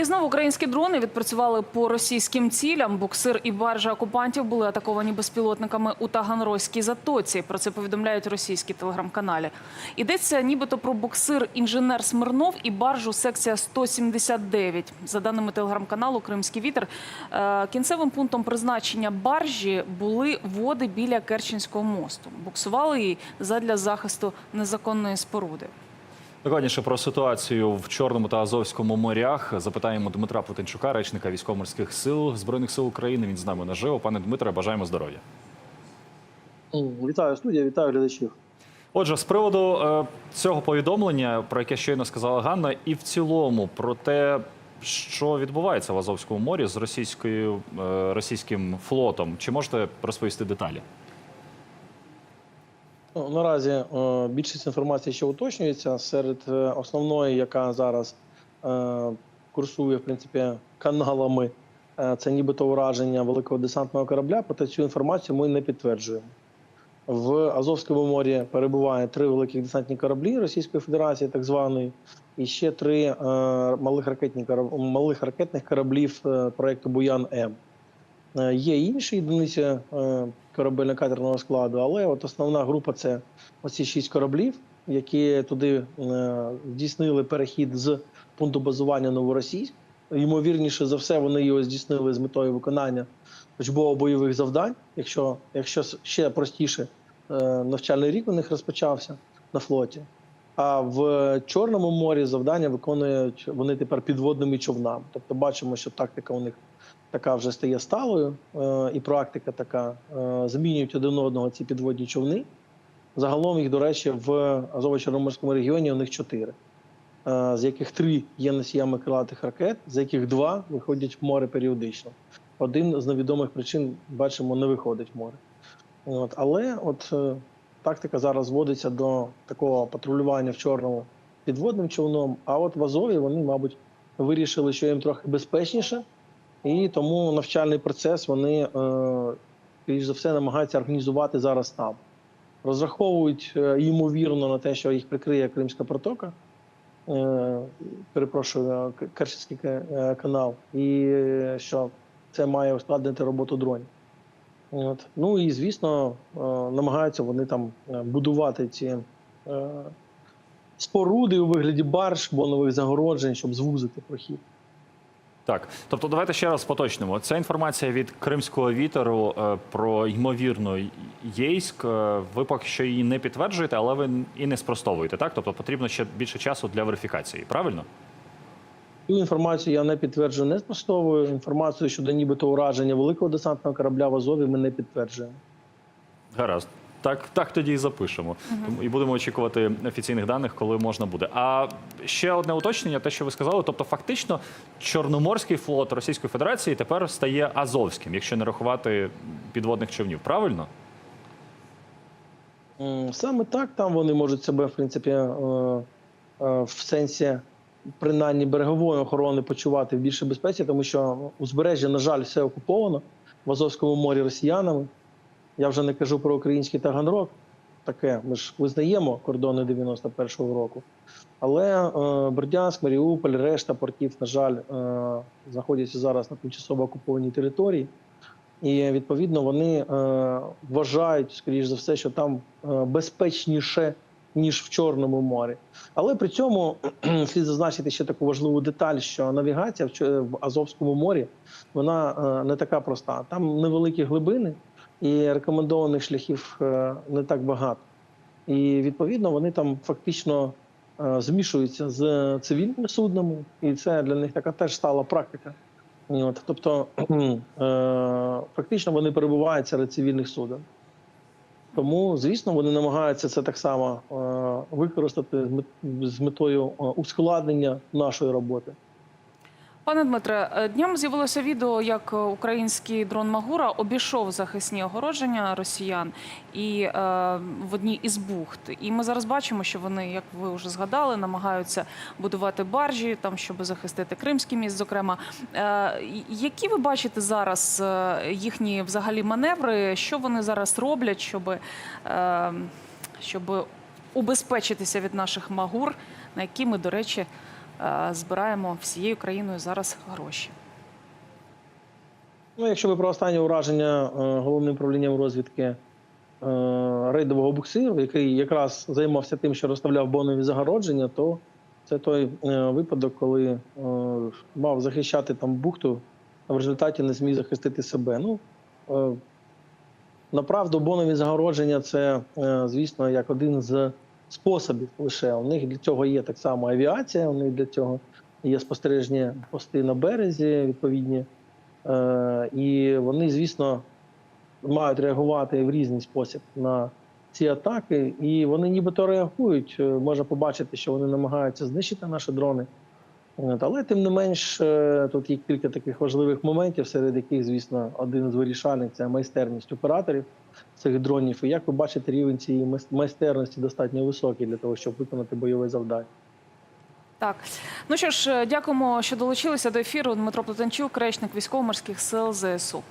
І знову українські дрони відпрацювали по російським цілям. Буксир і баржа окупантів були атаковані безпілотниками у Таганрозькій затоці. Про це повідомляють російські телеграм-каналі. Йдеться нібито про буксир інженер Смирнов і баржу секція 179. За даними телеграм-каналу Кримський вітер, е, кінцевим пунктом призначення баржі були води біля Керченського мосту. Буксували її задля захисту незаконної споруди. Докладніше про ситуацію в Чорному та Азовському морях запитаємо Дмитра Плетенчука, речника військово-морських сил Збройних сил України. Він з нами наживо. Пане Дмитре, бажаємо здоров'я. Вітаю студія, вітаю глядачів. Отже, з приводу е, цього повідомлення, про яке щойно сказала Ганна, і в цілому про те, що відбувається в Азовському морі з російською е, російським флотом, чи можете розповісти деталі? Ну, наразі е, більшість інформації ще уточнюється серед е, основної, яка зараз е, курсує в принципі каналами. Це нібито ураження великого десантного корабля. Проте цю інформацію ми не підтверджуємо. В Азовському морі перебуває три великих десантні кораблі Російської Федерації, так званий, і ще три малих ракетні малих ракетних кораблів проекту Буян М. Е, Є інші одиниці е, корабельно-катерного складу, але от основна група це оці шість кораблів, які туди е, здійснили перехід з пункту базування Новоросійськ. Ймовірніше за все, вони його здійснили з метою виконання учбово-бойових завдань. Якщо, якщо ще простіше, навчальний рік у них розпочався на флоті. А в Чорному морі завдання виконують вони тепер підводними човнами. Тобто бачимо, що тактика у них така вже стає сталою, е, і практика така е, змінюють один одного ці підводні човни. Загалом їх, до речі, в Азово-Чорноморському регіоні у них чотири, е, з яких три є носіями крилатих ракет, з яких два виходять в море періодично. Один з невідомих причин бачимо не виходить в море. От, але от тактика зараз зводиться до такого патрулювання в чорному підводним човном. А от в Азові вони, мабуть, вирішили, що їм трохи безпечніше, і тому навчальний процес вони, е, більш за все, намагаються організувати зараз там. Розраховують е, ймовірно на те, що їх прикриє Кримська протока. Е, перепрошую, Керченський е, канал, і е, що це має ускладнити роботу дронів. От. Ну і звісно, е, намагаються вони там е, будувати ці е, споруди у вигляді барж, бонових загороджень, щоб звузити прохід. Так, тобто, давайте ще раз поточнимо. Це інформація від кримського вітеру е, про ймовірно Єйськ. Е, Ви поки що її не підтверджуєте, але ви і не спростовуєте. Так, тобто потрібно ще більше часу для верифікації. Правильно? Цю інформацію я не підтверджую, не спростовую. Інформацію щодо нібито ураження великого десантного корабля в Азові ми не підтверджуємо. Гаразд. Так, так тоді і запишемо. Тому І будемо очікувати офіційних даних, коли можна буде. А ще одне уточнення, те, що ви сказали. Тобто, фактично, Чорноморський флот Російської Федерації тепер стає Азовським, якщо не рахувати підводних човнів. Правильно? Саме так там вони можуть себе, в принципі, е, е, в сенсі принаймні берегової охорони почувати в більшій безпеці, тому що узбережжя, на жаль, все окуповано в Азовському морі росіянами. Я вже не кажу про український Таганрог. Таке, ми ж визнаємо кордони 91-го року. Але е, Бердянськ, Маріуполь, решта портів, на жаль, е, знаходяться зараз на тимчасово окупованій території. І відповідно вони е, вважають, скоріш за все, що там е, безпечніше, ніж в Чорному морі. Але при цьому слід зазначити ще таку важливу деталь, що навігація в, Азовському морі вона е, не така проста. Там невеликі глибини і рекомендованих шляхів е, не так багато. І відповідно вони там фактично е, змішуються з цивільними суднами, і це для них така теж стала практика. От, тобто, е, фактично вони перебувають серед цивільних суден. Тому, звісно, вони намагаються це так само використати з метою ускладнення нашої роботи. Пане Дмитре, е, днями з'явилося відео, як е, український дрон Магура обійшов захисні огородження росіян і е, в одній із бухт. І ми зараз бачимо, що вони, як ви вже згадали, намагаються будувати баржі там, щоб захистити Кримський міст. Зокрема, е, які ви бачите зараз е, їхні взагалі маневри? Що вони зараз роблять, щоб, е, щоб убезпечитися від наших магур, на які ми, до речі, збираємо всією країною зараз гроші. Ну, якщо ви про останнє ураження е, головним управлінням розвідки е, рейдового буксиру, який якраз займався тим, що розставляв бонові загородження, то це той е, випадок, коли е, мав захищати там бухту, а в результаті не зміг захистити себе. Ну, е, направду, бонові загородження це, е, звісно, як один з способів лише. У них для цього є так само авіація, у них для цього є спостережні пости на березі, відповідні. Е, І вони, звісно, мають реагувати в різний спосіб на ці атаки, і вони нібито реагують. Е, Можна побачити, що вони намагаються знищити наші дрони. Але тим не менш, е, тут є кілька таких важливих моментів, серед яких, звісно, один з вирішальних це майстерність операторів цих дронів. І як ви бачите, рівень цієї майс- майстерності достатньо високий для того, щоб виконати бойове завдання. Так, ну що ж, е, дякуємо, що долучилися до ефіру. Дмитро Плетенчук, речник військово-морських сил ЗСУ.